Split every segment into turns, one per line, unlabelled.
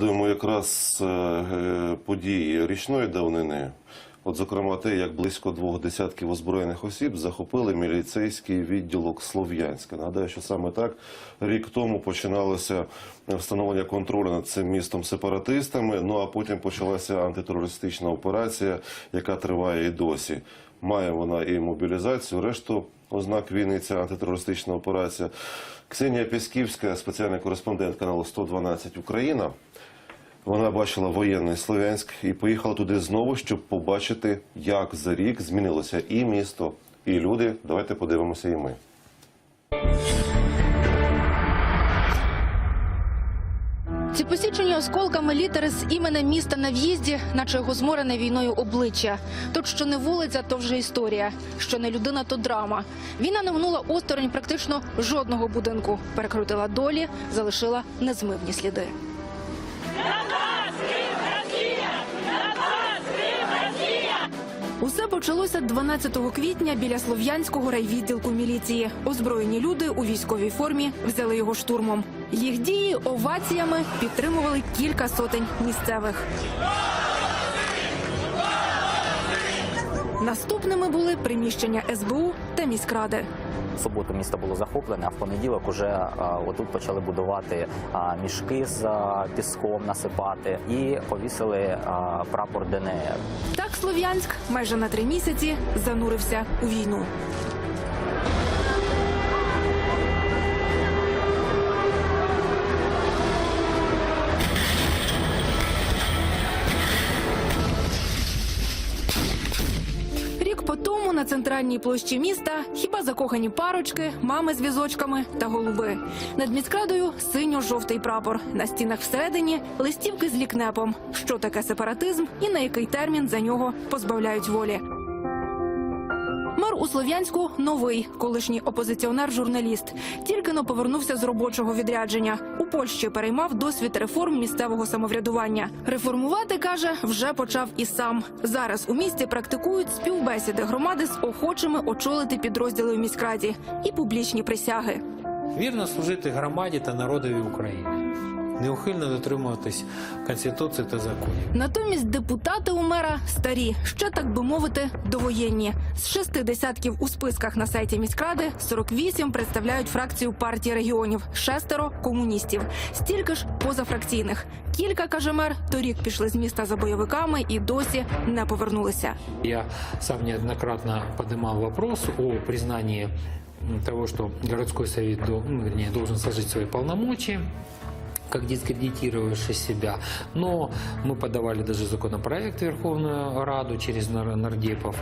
пригадуємо якраз е, е, події річної давнини. От, зокрема, те, як близько двох десятків озброєних осіб захопили міліцейський відділок Слов'янська. Нагадаю, що саме так рік тому починалося встановлення контролю над цим містом сепаратистами. Ну а потім почалася антитерористична операція, яка триває і досі. Має вона і мобілізацію, решту ознак війни. Ця антитерористична операція. Ксенія Пісківська, спеціальний кореспондент каналу 112 Україна. Вона бачила воєнний Слов'янськ і поїхала туди знову, щоб побачити, як за рік змінилося і місто, і люди. Давайте подивимося і ми.
Ці посічені осколками літери з іменем міста на в'їзді, наче його зморене війною обличчя. Тут що не вулиця, то вже історія. Що не людина, то драма. Війна не гнула осторонь практично жодного будинку. Перекрутила долі, залишила незмивні сліди. Усе почалося 12 квітня біля слов'янського райвідділку міліції. Озброєні люди у військовій формі взяли його штурмом. Їх дії оваціями підтримували кілька сотень місцевих. Наступними були приміщення СБУ та міськради.
Суботу місто було захоплене, а в понеділок уже отут почали будувати мішки з піском, насипати і повісили прапор ДНР.
Так Слов'янськ майже на три місяці занурився у війну. По тому на центральній площі міста хіба закохані парочки, мами з візочками та голуби. Над міськрадою синьо-жовтий прапор. На стінах всередині листівки з лікнепом. Що таке сепаратизм і на який термін за нього позбавляють волі. Мер у Слов'янську новий колишній опозиціонер-журналіст. Тільки но повернувся з робочого відрядження. У Польщі переймав досвід реформ місцевого самоврядування. Реформувати каже, вже почав і сам. Зараз у місті практикують співбесіди громади з охочими очолити підрозділи в міськраді і публічні присяги.
Вірно служити громаді та народові України, неухильно дотримуватись Конституції та законів.
Натомість депутати у мера старі, ще так би мовити, довоєнні. З шести десятків у списках на сайті міськради 48 представляють фракцію партії регіонів, шестеро комуністів, стільки ж позафракційних. Кілька каже мер, торік пішли з міста за бойовиками і досі не повернулися.
Я сам неоднократно поднимал вопрос о признании м, того, что городской совет ну, вернее, должен сложить свои полномочия как дискредитировавший себя. Но мы подавали даже законопроект в Верховную Раду через нар- нардепов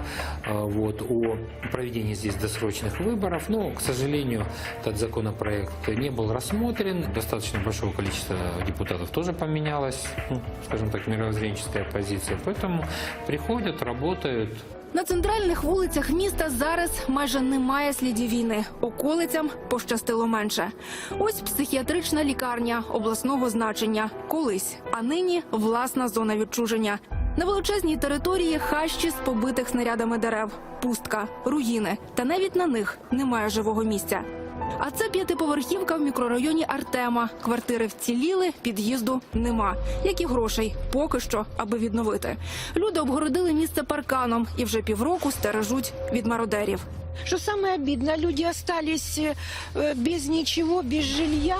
э, вот, о проведении здесь досрочных выборов. Но, к сожалению, этот законопроект не был рассмотрен. Достаточно большого количества депутатов тоже поменялась, ну, скажем так, мировоззренческая позиция. Поэтому приходят, работают,
На центральних вулицях міста зараз майже немає слідів війни. Околицям пощастило менше. Ось психіатрична лікарня обласного значення. Колись, а нині власна зона відчуження. На величезній території хащі з побитих снарядами дерев, пустка, руїни. Та навіть на них немає живого місця. А це п'ятиповерхівка в мікрорайоні Артема. Квартири вціліли, під'їзду нема. Як і грошей, поки що, аби відновити. Люди обгородили місце парканом і вже півроку стережуть від мародерів.
Что самое обидно, люди остались э, без ничего, без жилья,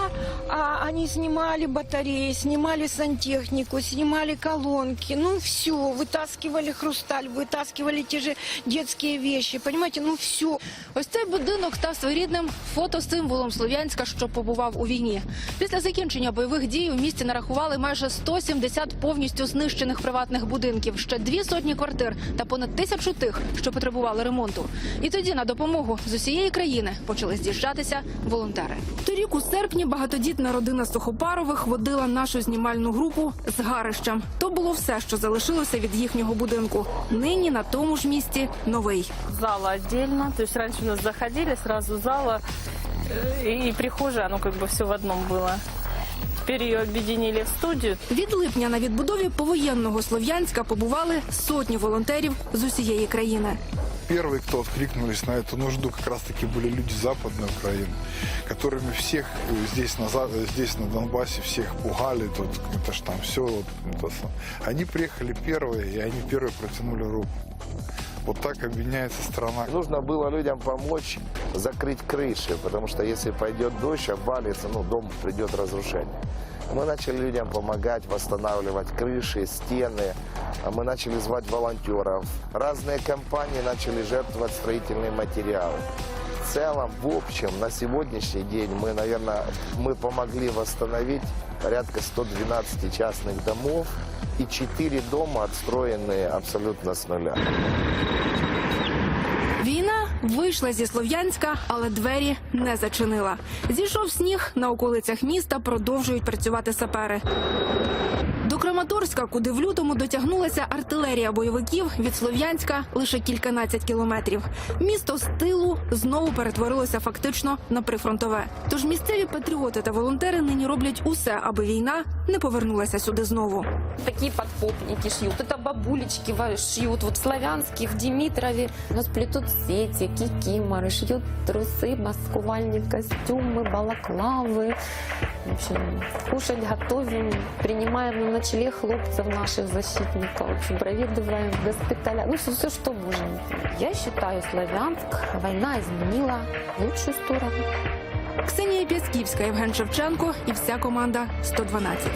а они снимали батареи, снимали сантехнику, снимали колонки, ну все, вытаскивали хрусталь, вытаскивали те же детские вещи, понимаете, ну все.
Ось цей будинок став своєрідним фотосимволом Слов'янська, що побував у війні. Після закінчення бойових дій у місті нарахували майже 170 повністю знищених приватних будинків, ще дві сотні квартир та понад тисячу тих, що потребували ремонту. І тоді на допомогу з усієї країни почали з'їжджатися волонтери. Торік у серпні багатодітна родина Сухопарових водила нашу знімальну групу з гарищем. То було все, що залишилося від їхнього будинку. Нині на тому ж місці новий.
зала отдельно. То есть раньше у нас заходили сразу зала э, и прихожая, оно как бы все в одном было. Теперь ее объединили в студию.
Від липня на відбудові повоєнного Слов'янська побували сотні волонтерів з усієї країни.
Первые, кто откликнулись на эту нужду, как раз-таки были люди Западной Украины, которыми всех э, здесь на, За- э, здесь на Донбассе всех пугали, тут это ж там все. Вот, это сам. они приехали первые, и они первые протянули руку. Вот так объединяется страна.
Нужно было людям помочь закрыть крыши, потому что если пойдет дождь, обвалится, ну, дом придет разрушение. Мы начали людям помогать восстанавливать крыши, стены. Мы начали звать волонтеров. Разные компании начали жертвовать строительные материалы. В целом, в общем, на сегодняшний день мы, наверное, мы помогли восстановить порядка 112 частных домов и 4 дома отстроены абсолютно с нуля.
Війна вийшла зі Слов'янська, але двері не зачинила. Зійшов сніг на околицях міста. Продовжують працювати сапери. До Краматорська, куди в лютому дотягнулася артилерія бойовиків від Слов'янська лише кільканадцять кілометрів. Місто з тилу знову перетворилося фактично на прифронтове. Тож місцеві патріоти та волонтери нині роблять усе, аби війна не повернулася сюди знову.
Такие подпопники шьют. Это бабулечки ва- шьют. Вот в Славянске, в Димитрове у нас плетут сети, кикиморы, шьют трусы, маскувальные костюмы, балаклавы. Общем, кушать готовим, принимаем на ночлег хлопцев наших защитников. В общем, проведываем госпиталя. Ну, все, все, что можем. Я считаю, Славянск, война изменила в лучшую сторону.
Ксенія Пясківська, Євген Шевченко і вся команда 112.